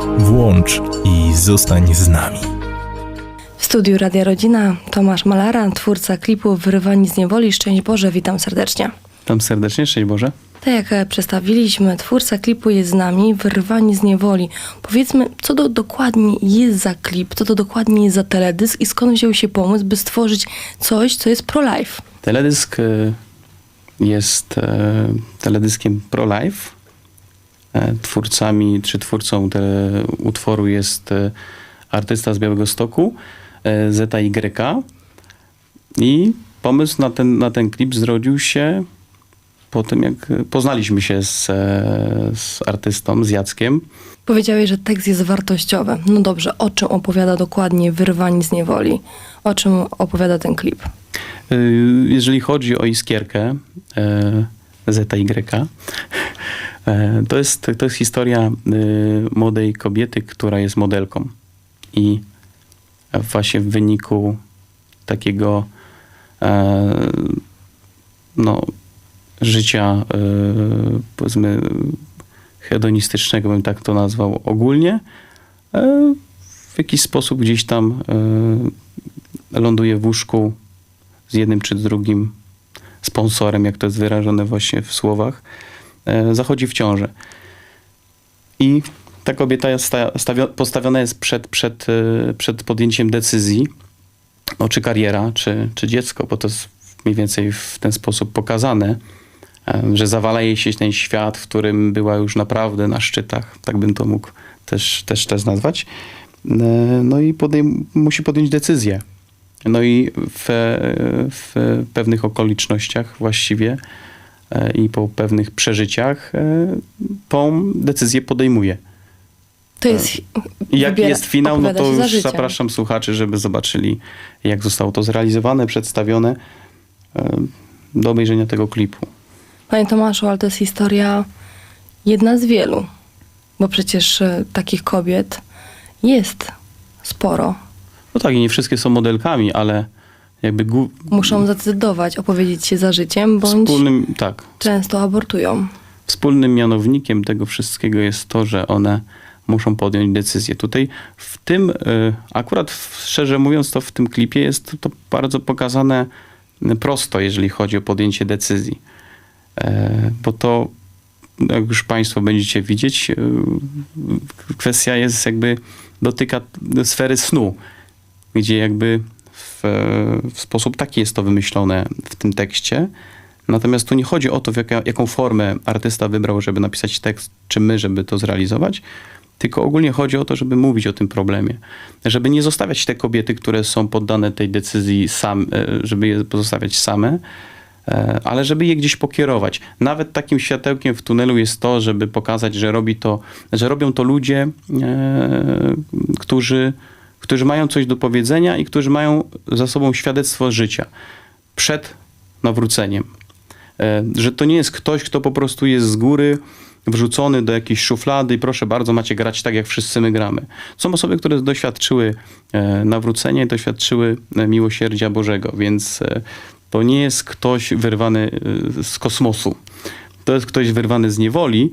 Włącz i zostań z nami. W studiu Radia Rodzina Tomasz Malara, twórca klipu Wyrywani z niewoli. Szczęść Boże, witam serdecznie. Tam serdecznie, szczęść Boże. Tak jak e, przedstawiliśmy, twórca klipu jest z nami, Wyrwani z niewoli. Powiedzmy, co to dokładnie jest za klip, co to dokładnie jest za teledysk i skąd wziął się pomysł, by stworzyć coś, co jest pro-life. Teledysk e, jest e, teledyskiem pro-life. E, Twórcami, czy twórcą te utworu jest e, artysta z Białego Stoku, e, ZY. I pomysł na ten, na ten klip zrodził się po tym, jak poznaliśmy się z, z artystą, z Jackiem. Powiedziałeś, że tekst jest wartościowy. No dobrze, o czym opowiada dokładnie Wyrwani z niewoli? O czym opowiada ten klip? Jeżeli chodzi o iskierkę ZY, e, to jest, to jest historia y, młodej kobiety, która jest modelką. I właśnie w wyniku takiego e, no, życia, e, powiedzmy, hedonistycznego, bym tak to nazwał ogólnie, e, w jakiś sposób gdzieś tam e, ląduje w łóżku z jednym czy z drugim sponsorem, jak to jest wyrażone właśnie w słowach, e, zachodzi w ciążę. I ta kobieta jest sta, stawio, postawiona jest przed, przed, e, przed podjęciem decyzji, no, czy kariera, czy, czy dziecko, bo to jest mniej więcej w ten sposób pokazane, e, że zawala jej się ten świat, w którym była już naprawdę na szczytach, tak bym to mógł też, też, też nazwać. E, No i musi podjąć decyzję. No i w, w pewnych okolicznościach właściwie e, i po pewnych przeżyciach e, tą decyzję podejmuje. To jest... I jak jest finał, no to już zapraszam słuchaczy, żeby zobaczyli, jak zostało to zrealizowane, przedstawione e, do obejrzenia tego klipu. Panie Tomaszu, ale to jest historia jedna z wielu, bo przecież e, takich kobiet jest sporo. No tak, i nie wszystkie są modelkami, ale jakby Muszą zdecydować opowiedzieć się za życiem, bądź wspólnym, tak, często abortują. wspólnym mianownikiem tego wszystkiego jest to, że one muszą podjąć decyzję. Tutaj w tym, y, akurat szczerze mówiąc, to w tym klipie jest to bardzo pokazane y, prosto, jeżeli chodzi o podjęcie decyzji. E, Bo to, jak już Państwo będziecie widzieć, y, kwestia jest jakby, dotyka sfery snu, gdzie jakby w, w sposób taki jest to wymyślone w tym tekście. Natomiast tu nie chodzi o to, w jaka, jaką formę artysta wybrał, żeby napisać tekst, czy my, żeby to zrealizować, tylko ogólnie chodzi o to, żeby mówić o tym problemie. Żeby nie zostawiać te kobiety, które są poddane tej decyzji sam, e, żeby je pozostawiać same, e, ale żeby je gdzieś pokierować. Nawet takim światełkiem w tunelu jest to, żeby pokazać, że robi to, że robią to ludzie, e, którzy, którzy mają coś do powiedzenia i którzy mają za sobą świadectwo życia przed nawróceniem. E, Że to nie jest ktoś, kto po prostu jest z góry wrzucony do jakiejś szuflady i proszę bardzo, macie grać tak, jak wszyscy my gramy. Są osoby, które doświadczyły e, nawrócenia i doświadczyły e, miłosierdzia Bożego, więc to nie jest ktoś wyrwany z kosmosu. To jest ktoś wyrwany z niewoli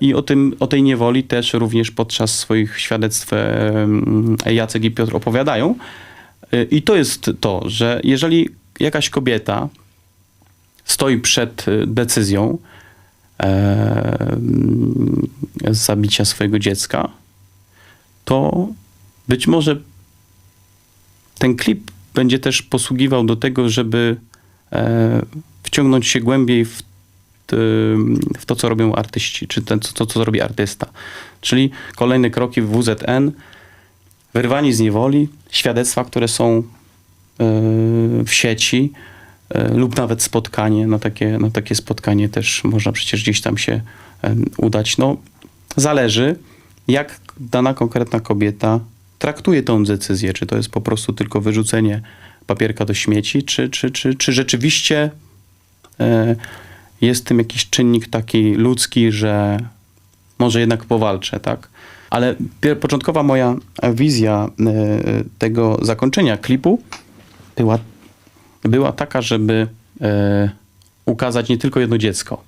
i o, tym, o tej niewoli też również podczas swoich świadectw e, mm, Jacek i Piotr opowiadają. E, I to jest to, że jeżeli jakaś kobieta stoi przed decyzją e, mm, zabicia swojego dziecka, to być może ten klip będzie też posługiwał do tego, żeby e, wciągnąć się głębiej w, w to, co robią artyści, czy ten, to, co robi artysta. Czyli kolejne kroki w WZN, wyrwani z niewoli, świadectwa, które są e, w sieci, e, lub nawet spotkanie, na takie, na takie spotkanie też można przecież gdzieś tam się em, udać. No, zależy, jak dana konkretna kobieta traktuje tą decyzję, czy to jest po prostu tylko wyrzucenie papierka do śmieci, czy, czy, czy, czy rzeczywiście jest tym jakiś czynnik taki ludzki, że może jednak powalczę, tak? Ale początkowa moja wizja e, tego zakończenia klipu była, była taka, żeby e, ukazać nie tylko jedno dziecko,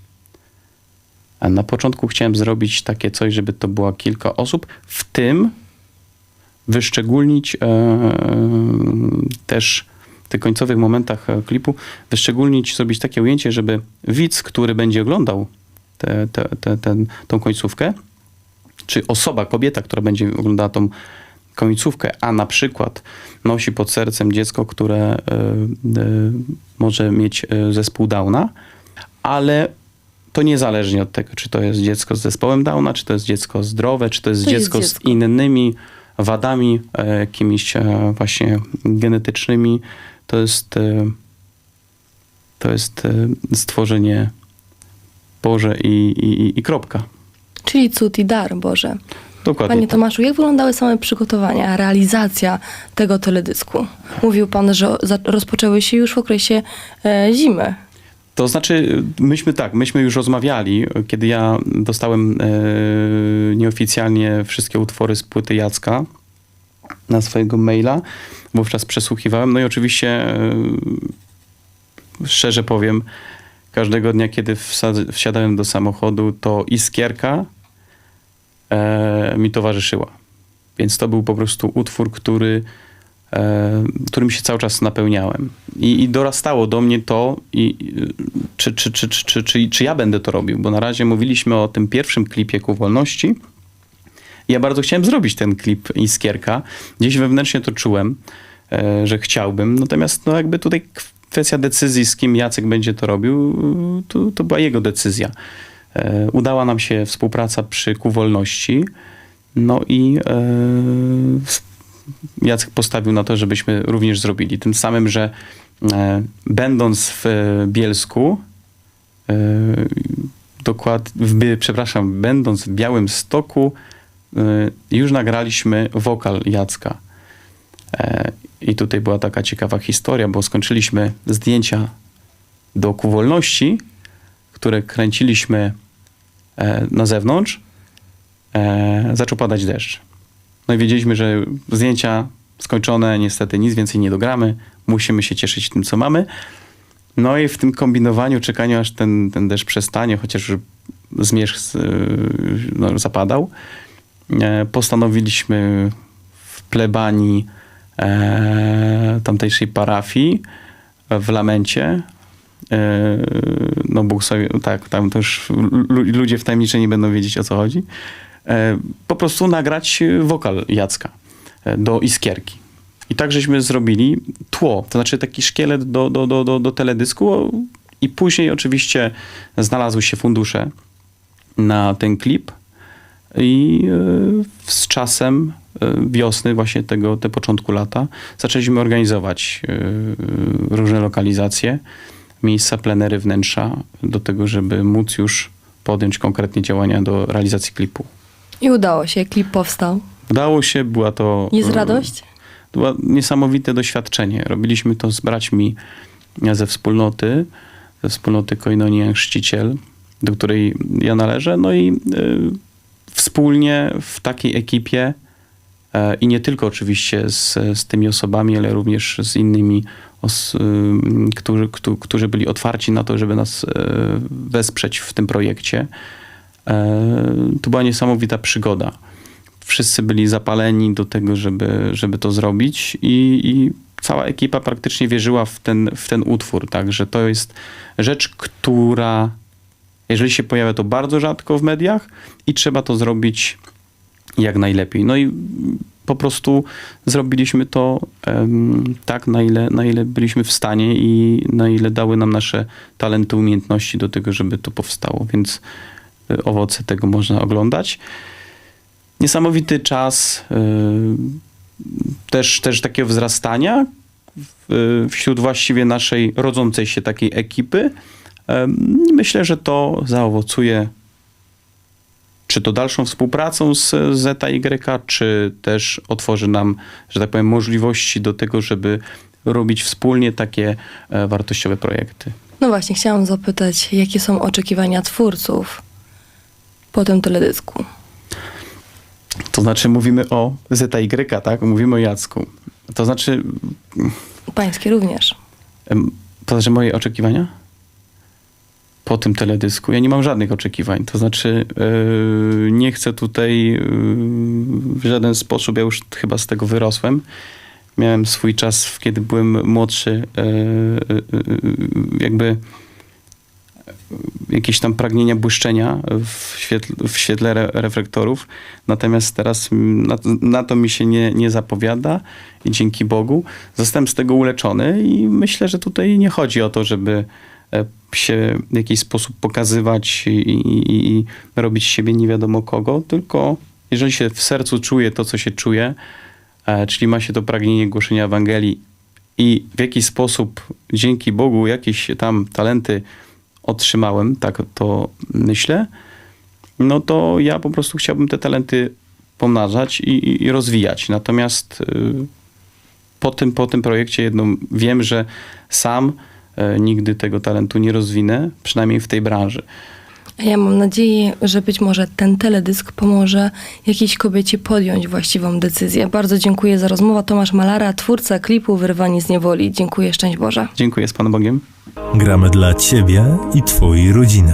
A na początku chciałem zrobić takie coś, żeby to było kilka osób, w tym wyszczególnić też w tych końcowych momentach e, klipu, wyszczególnić, zrobić takie ujęcie, żeby widz, który będzie oglądał tę te, te, ten, tą końcówkę, czy osoba, kobieta, która będzie oglądała tą końcówkę, a na przykład nosi pod sercem dziecko, które e, e, może mieć zespół Downa, ale to niezależnie od tego, czy to jest dziecko z zespołem Downa, czy to jest dziecko zdrowe, czy to jest To jest dziecko z dziecko. innymi wadami jakimiś właśnie genetycznymi, to jest e, to jest e, stworzenie Boże i, i, i kropka. Czyli cud i dar Boże. Dokładnie. Panie tak. Tomaszu, jak wyglądały same przygotowania, realizacja tego teledysku? Mówił pan, że rozpoczęły się już w okresie e, zimy. To znaczy, myśmy tak, myśmy już rozmawiali, kiedy ja dostałem e, nieoficjalnie wszystkie utwory z płyty Jacka na swojego maila. Wówczas przesłuchiwałem. No i oczywiście, e, szczerze powiem, każdego dnia, kiedy wsiadałem do samochodu, to iskierka e, mi towarzyszyła. Więc to był po prostu utwór, który, e, którym się cały czas napełniałem. I, i dorastało do mnie to, i, czy, czy, czy, czy, czy, czy, czy ja będę to robił, bo na razie mówiliśmy o tym pierwszym klipie ku wolności. Ja bardzo chciałem zrobić ten klip Iskierka. Gdzieś wewnętrznie to czułem, e, że chciałbym. Natomiast no jakby tutaj kwestia decyzji, z kim Jacek będzie to robił, to, to była jego decyzja. E, Udała nam się współpraca przy Ku Wolności. No i e, Jacek postawił na to, żebyśmy również zrobili. Tym samym, że będąc w Bielsku, e, dokład, w, Bie- przepraszam, będąc w Białym Stoku, już nagraliśmy wokal Jacka. E, I tutaj była taka ciekawa historia, bo skończyliśmy zdjęcia do Ku Wolności, które kręciliśmy e, na zewnątrz, e, zaczął padać deszcz. No i wiedzieliśmy, że zdjęcia skończone, niestety nic więcej nie dogramy, musimy się cieszyć tym, co mamy. No i w tym kombinowaniu, czekaniu, aż ten, ten deszcz przestanie, chociaż już zmierzch z- no, zapadał, postanowiliśmy w plebanii e, tamtejszej parafii w Lamencie. E, no Bóg sobie, tak, tam też lu- ludzie wtajemniczeni będą wiedzieć o co chodzi, e, po prostu nagrać wokal Jacka e, do Iskierki. I tak żeśmy zrobili tło, to znaczy taki szkielet do, do, do, do, do teledysku i później oczywiście znalazły się fundusze na ten klip i e, z czasem e, wiosny, właśnie tego, te początku lata, zaczęliśmy organizować e, różne lokalizacje, miejsca, plenery, wnętrza do tego, żeby móc już podjąć konkretnie działania do realizacji klipu. I udało się, klip powstał. Udało się, była to... Jest radość? To było niesamowite doświadczenie. Robiliśmy to z braćmi ze wspólnoty, ze wspólnoty Koinonia Chrzciciel, do której ja należę. No i wspólnie w takiej ekipie e, i nie tylko oczywiście z, z tymi osobami, ale również z innymi, os, y, którzy, którzy, byli otwarci na to, żeby nas e, wesprzeć w tym projekcie. E, To była niesamowita przygoda wszyscy byli zapaleni do tego, żeby, żeby to zrobić i, i cała ekipa praktycznie wierzyła w ten, w ten utwór, tak, że to jest rzecz, która jeżeli się pojawia, to bardzo rzadko w mediach i trzeba to zrobić jak najlepiej. No i po prostu zrobiliśmy to em, tak, na ile, na ile byliśmy w stanie i na ile dały nam nasze talenty, umiejętności do tego, żeby to powstało, więc y, owoce tego można oglądać niesamowity czas y, też, też takiego wzrastania w- wśród właściwie naszej rodzącej się takiej ekipy. Myślę, że to zaowocuje czy to dalszą współpracą z ZY, czy też otworzy nam, że tak powiem, możliwości do tego, żeby robić wspólnie takie e, wartościowe projekty. No właśnie, chciałam zapytać, jakie są oczekiwania twórców po tym teledysku? To znaczy mówimy o ZY, tak? Mówimy o Jacku. To znaczy Pańskie również. To znaczy moje oczekiwania? Po tym teledysku. Ja nie mam żadnych oczekiwań. To znaczy, yy, nie chcę tutaj yy, w żaden sposób, ja już chyba z tego wyrosłem. Miałem swój czas, kiedy byłem młodszy, yy, yy, jakby jakieś tam pragnienia błyszczenia w świetle, w świetle re, reflektorów. Natomiast teraz na, na to mi się nie, nie zapowiada i dzięki Bogu zostałem z tego uleczony i myślę, że tutaj nie chodzi o to, żeby się w jakiś sposób pokazywać i, i, i robić siebie nie wiadomo kogo, tylko jeżeli się w sercu czuje to, co się czuje, e, czyli ma się to pragnienie głoszenia Ewangelii i w jakiś sposób dzięki Bogu jakieś tam talenty otrzymałem, tak to myślę, no to ja po prostu chciałbym te talenty pomnażać i, i, rozwijać. Natomiast y, po tym, po tym projekcie jedną wiem, że sam nigdy tego talentu nie rozwinę, przynajmniej w tej branży. A Ja mam nadzieję, że być może ten teledysk pomoże jakiejś kobiecie podjąć właściwą decyzję. Bardzo dziękuję za rozmowę. Tomasz Malara, twórca klipu Wyrwani z niewoli. Dziękuję, szczęść Boże. Dziękuję z Panem Bogiem. Gramy dla Ciebie i Twojej rodziny.